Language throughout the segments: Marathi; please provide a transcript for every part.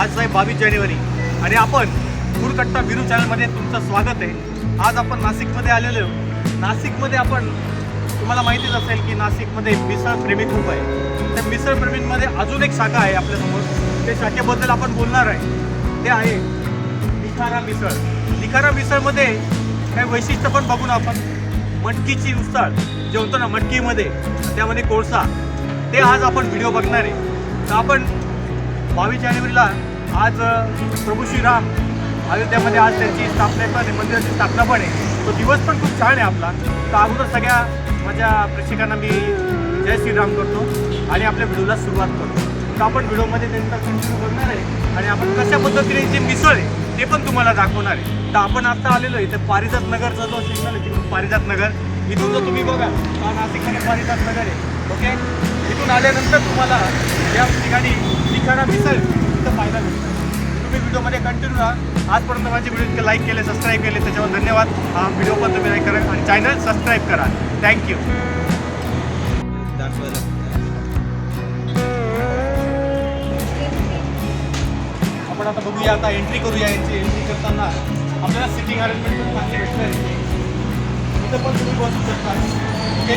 आज आहे बावीस जानेवारी. आणि आपण गुरकट्टा बिरू चॅनलमध्ये तुमचं स्वागत आहे. आज आपण नाशिकमध्ये आलेलो नाशिकमध्ये आपण तुम्हाला माहितीच असेल की नाशिकमध्ये मिसळ प्रेमी खूप आहे. त्या मिसळ प्रेमींमध्ये अजून एक शाखा आहे आपल्यासमोर. त्या शाखेबद्दल आपण बोलणार आहे. ते आहे निखारा मिसळ. निखारा मिसळमध्ये काही वैशिष्ट्य पण बघू ना आपण. मटकीची उसळ जे होतं ना मटकीमध्ये त्यामध्ये कोळसा. ते आज आपण व्हिडिओ बघणार आहे. तर आपण बावीस जानेवारीला आज प्रभू श्रीराम अयोध्यामध्ये आज त्यांची स्थापना पण आहे मंदिराची स्थापना पण आहे. तो दिवस पण खूप छान आहे आपला. तर अगोदर सगळ्या माझ्या प्रेक्षकांना मी जय श्रीराम करतो आणि आपल्या व्हिडिओला सुरुवात करतो. तर आपण व्हिडिओमध्ये त्यांचा कंटिन्यू करणार आहे आणि आपण कशा पद्धतीने जे मिसळ आहे ते पण तुम्हाला दाखवणार आहे. तर आपण आता आलेलो आहे तर पारिजात नगरचा जो सिग्नल आहे तिथून पारिजात नगर. इथून जर तुम्ही बघा हा नाशिकमध्ये पारिजात नगर आहे. ओके इथून आल्यानंतर तुम्हाला या ठिकाणी ठिकाणा मिसळ पाहायला मिळतं तुम्ही व्हिडिओमध्ये कंटिन्यू राहा. आजपर्यंत माझे व्हिडिओ लाईक केले सबस्क्राईब केले त्याच्यावर धन्यवाद. हा व्हिडिओ पण तुम्ही लाईक करा आणि चॅनल सबस्क्राईब करा. थँक्यू आपण आता बघूया आता एंट्री करूया यांची एंट्री करताना आपल्याला सिटिंग अरेंजमेंट पण चांगली भेटलं इथं पण तुम्ही बसू शकता. ओके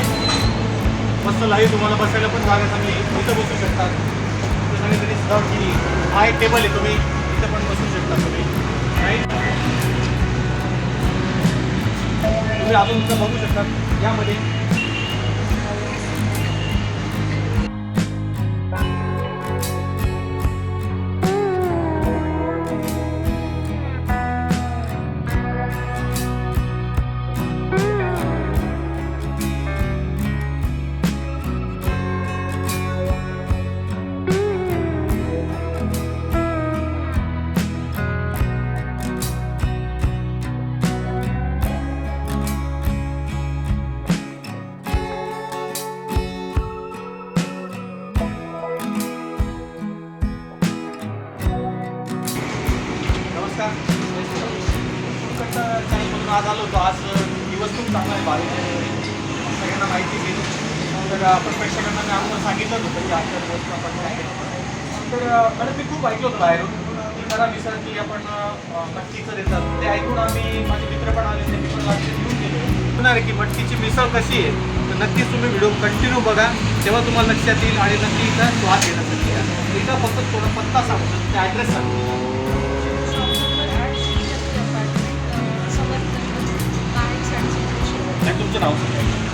मस्त लाईव्ह तुम्हाला बसायला पण जागा चांगली. इथं बसू शकता. इथं तरी सजावट केली हा एक टेबल आहे तुम्ही. इथं पण बसू शकता तुम्ही. राईट तुम्ही अजून इथं बघू शकता. यामध्ये तर आपण प्रेक्षकांना मी सांगितलं होतं की आमच्या दिवस आपण आहे. तर मॅडम मी खूप ऐकलं होतं बाहेरून. की खरा की आपण मटकीचं देतात. ते ऐकून आम्ही माझे मित्र पण आले त्यांनी पण लागले घेऊन गेले. आहे की मटकीची मिसळ कशी आहे? तर नक्कीच तुम्ही व्हिडिओ कंटिन्यू बघा. तेव्हा तुम्हाला लक्षात येईल आणि नक्की इथं स्वाद घेण्यासाठी या. इथं फक्त थोडा पत्ता सांगतो. ते ॲड्रेस सांगतो. तुमचं नाव सांगा.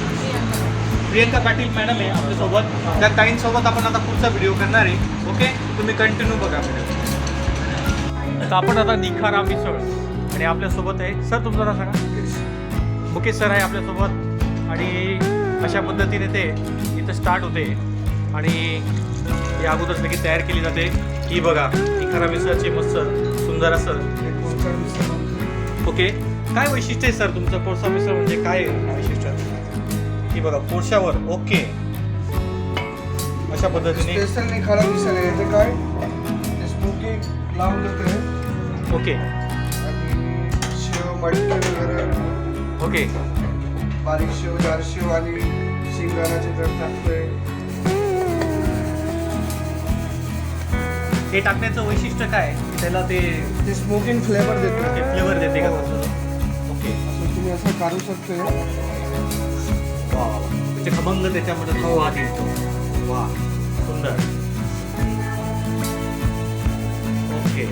प्रियंका पाटील मॅडम आहे आपल्यासोबत. त्या ताईंसोबत आपण आता पुढचा व्हिडिओ करणार आहे. ओके तुम्ही कंटिन्यू बघा तर आपण आता निखारा मिसळ आणि आपल्यासोबत आहे. सर तुमचं नाव सांगा. मुकेश सर आहे आपल्यासोबत. आणि अशा पद्धतीने ते इथं स्टार्ट होते. आणि हे अगोदर सगळी तयार केली जाते. ही बघा निखारा मिसळची मस्त सुंदर असं. ओके काय वैशिष्ट्य आहे सर तुमचं कोळसा मिसळ म्हणजे काय वैशिष्ट्य? ही बघा कोळशावर ओके. अशा पद्धतीने. स्पेशल निखाडा मिसळ आहे ते काय? ते स्मोकी लावून देते. ओके. आणि शेव मटकी वगैरे. ओके. बारीक शेव जाड शेव आणि शिंगाराचे तर टाकतोय. हे टाकण्याचं वैशिष्ट्य काय त्याला ते ते स्मोकिंग फ्लेवर देते. फ्लेवर देते का? ओके. असं तुम्ही असं काढू शकतोय. वा म्हणजे खमंग त्याच्यामध्ये तो वाद येतो. वा सुंदर. ओके.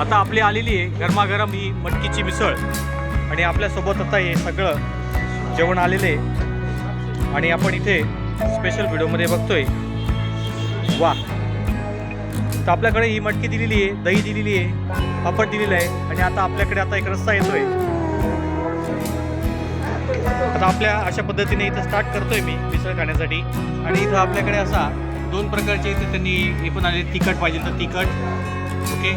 आता आपली आलेली आहे गरमागरम ही मटकीची मिसळ. आणि आपल्यासोबत आता हे सगळं जेवण आलेलं आहे. आणि आपण इथे स्पेशल व्हिडिओमध्ये बघतोय. वा तर आपल्याकडे ही मटकी दिलेली आहे दही दिलेली आहे पापड दिलेलं आहे. आणि आता आपल्याकडे आता एक रस्सा येतोय. आता आपल्या अशा पद्धतीने इथं स्टार्ट करतोय मी मिसळ खाण्यासाठी. आणि इथं आपल्याकडे असा दोन प्रकारचे इथे त्यांनी हे पण आले तिखट पाहिजे तर तिखट ओके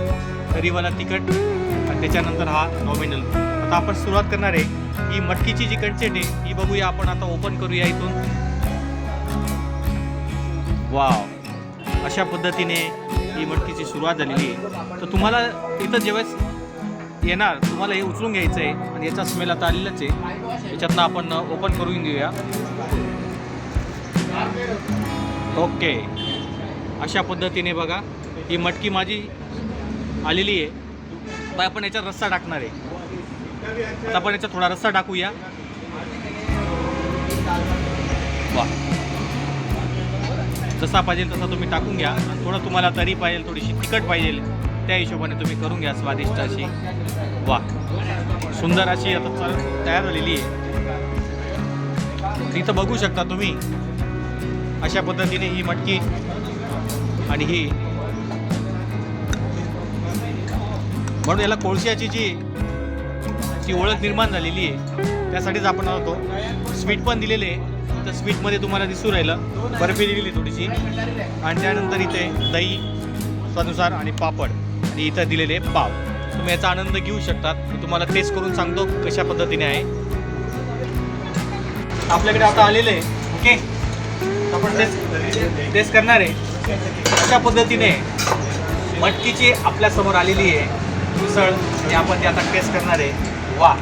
तरीवाला तिखट आणि त्याच्यानंतर हा नॉमिनल आता आपण सुरुवात करणार आहे. ही मटकीची जी कंटेंट आहे ही बघूया आपण आता ओपन करूया इथून. वाव अशा पद्धतीने ही मटकीची सुरुवात झालेली आहे. तर तुम्हाला इथं जेव्हा येणार. तुम्हाला हे उचलून घ्यायचं आहे आणि याचा स्मेल आता आलेलाच आहे. याच्यातनं आपण ओपन करून घेऊया. ओके अशा पद्धतीने बघा ही मटकी माझी आलेली आहे. आता आपण याच्यात रस्सा टाकणार आहे. आता आपण याच्यात थोडा रस्सा टाकूया. वा जसा पाहिजे तसा तुम्ही टाकून घ्या. थोडं तुम्हाला तरी पाहिजे थोडीशी तिखट पाहिजे. त्या हिशोबाने तुम्ही करून घ्या स्वादिष्ट अशी. वा. सुंदर अशी आता चल- तयार झालेली आहे. इथं बघू शकता तुम्ही. अशा पद्धतीने ही मटकी आणि ही म्हणून याला कोळशाची जी जी ओळख निर्माण झालेली आहे त्यासाठीच आपण होतो स्वीट पण दिलेले आहे. तर स्वीटमध्ये तुम्हाला दिसू राहिलं. बर्फी दिलेली थोडीशी. आणि त्यानंतर इथे दही स्वानुसार आणि पापड. आणि इथं दिलेले पाव. तुम्ही याचा आनंद घेऊ शकतात. मी तुम्हाला टेस्ट करून सांगतो कशा पद्धतीने आहे. आपल्याकडे आता आलेले आहे. ओके? आपण टेस्ट टेस्ट करणार आहे. अशा पद्धतीने मटकीची आपल्यासमोर आलेली आहे. मिसळ. आणि आपण ती आता टेस्ट करणार आहे. वा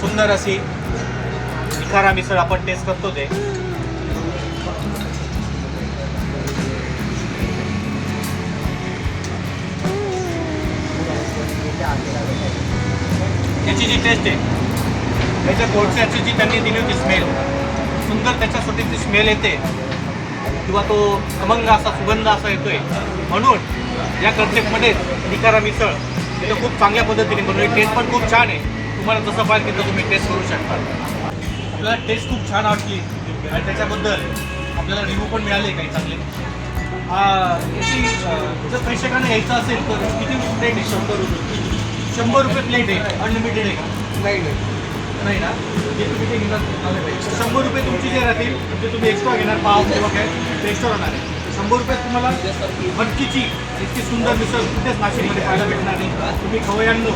सुंदर अशी निखारा मिसळ आपण टेस्ट करतो ते. याची जी टेस्ट आहे त्याच्या गोडशाची जी त्यांनी दिली होती स्मेल सुंदर त्याच्यासाठी ती स्मेल येते किंवा तो अमंग असा सुगंध असा येतोय. म्हणून या कन्सेप्टमध्ये निकारा मिसळ तिथं खूप चांगल्या पद्धतीने बनवली. टेस्ट पण खूप छान आहे. तुम्हाला जसं पाहिजे तिथं तुम्ही टेस्ट करू शकता. आपल्याला टेस्ट खूप छान वाटली. आणि त्याच्याबद्दल आपल्याला रिव्ह्यू पण मिळाले काही चांगले. हा, याची जर प्रेक्षकांना यायचं असेल तर किती रेट शंभर रुपये. शंभर रुपये प्लेट आहे अनलिमिटेड आहे का? नाही नाही. नाही ना? जे तुम्ही ते घेणार शंभर रुपये तुमची जे राहतील ते तुम्ही एक्स्ट्रा घेणार पाव किंवा काय ते एक्स्ट्रा राहणार आहे. शंभर रुपयात तुम्हाला मटकीची इतकी सुंदर मिसळ कुठेच नाशिकमध्ये पाहायला भेटणार नाही. तुम्ही खवयांनो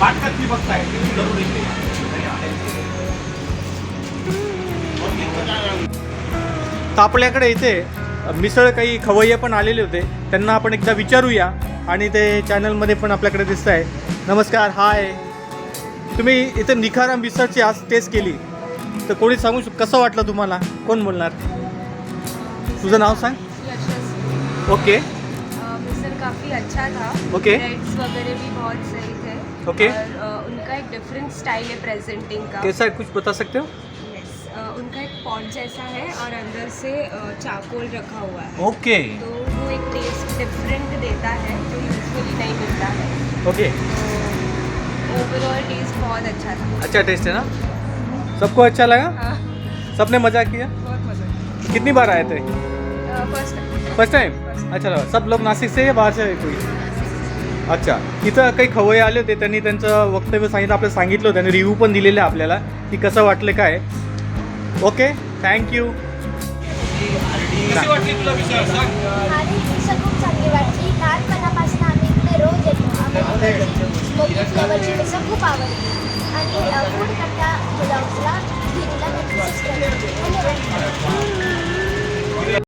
वाटकात ती बघताय तुम्ही जरूर इथे या. तर आपल्याकडे इथे मिसळ काही खवय्ये पण आलेले होते. त्यांना आपण एकदा विचारूया आणि ते चॅनलमध्ये पण आपल्याकडे दिसत आहे नमस्कार हाय. तुम्ही इथे निखारा मिसळची आज टेस्ट केली. तर कोणी सांगू शक कसं वाटलं तुम्हाला? कोण बोलणार? तुझं नाव सांग. यशस्वी ओके. मिसर काफ़ी अच्छा था. Okay. ब्रेड्स वगैरह भी बहुत सही थे. Okay. और अ, उनका एक डिफरेंट स्टाइल है प्रेजेंटिंग का. कैसा है? कुछ बता सकते हो? उनका एक पॉट जैसा है और अंदर से चाकोल रखा हुआ है। ओके। तो वो एक टेस्ट डिफरेंट देता है जो यूजुअली नहीं मिलता है। ओके। ओवरऑल टेस्ट बहुत अच्छा था। अच्छा टेस्ट है ना? सबको अच्छा लगा? हाँ। सबने मजा किया? बहुत मज़ा कितनी बार आए थे? फर्स्ट फर्स्ट टाइम अच्छा सब लोग नाशिक से या बाहर से आहे कोई? अच्छा इथं काही खवय्ये आले होते त्यांनी त्यांचं वक्तव्य सांगितलं आपल्याला सांगितलं होतं आणि रिव्ह्यू पण दिलेले आहे आपल्याला की कसं वाटलं काय? ओके थँक्यू कशी वाटली तुला विचार सांग. आणि मिसळ खूप चांगली वाटली. लहानपणापासून आम्ही इकडे रोज येतो. आम्हाला फ्लेवरची मिसळ खूप आवडली. आणि फूड धन्यवाद.